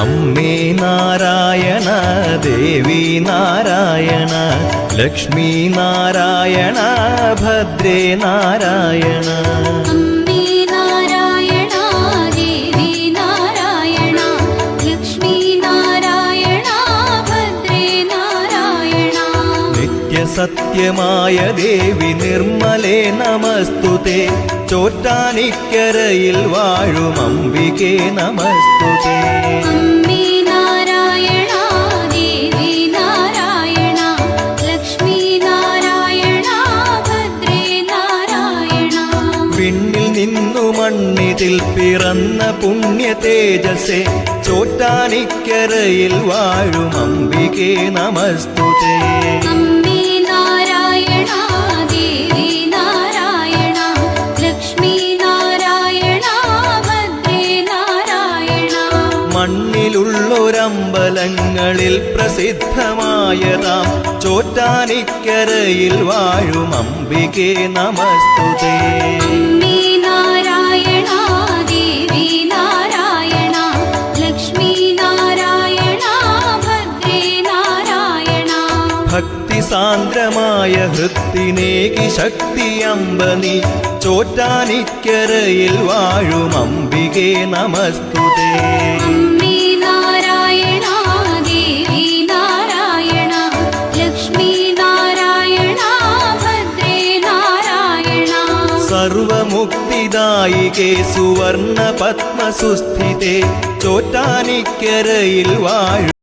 അമ്മേ നാരായണ ദേവി നാരായണ ലക്ഷ്മി നാരായണ ഭദ്രേ നാരായണ. സത്യമായ ദേവി നിർമ്മലേ നമസ്തുതേ. ചോറ്റാനിക്കരയിൽ വാഴും അംബികേ നമസ്തുതേ. മണ്ണിതിൽ പിറന്ന പുണ്യ തേജസ്സേ ചോറ്റാനിക്കരയിൽ വാഴും അംബികേ നമസ്തുതേ. മണ്ണിലുള്ളൊരമ്പലങ്ങളിൽ പ്രസിദ്ധമായതാം ചോറ്റാനിക്കരയിൽ വാഴും അംബികേ നമസ്തുതേ. ഭക്തി സാന്ദ്രമായ ഹൃത്തിനേകി ശക്തി അമ്പനി ചോറ്റാനിക്കരയിൽ വാഴും അംബികേ നമസ്തുതേ. സർവമുക്തിദായികേ സുവർണ പത്മസുസ്ഥിതേ ചോറ്റാനിക്കരയിൽ വാഴും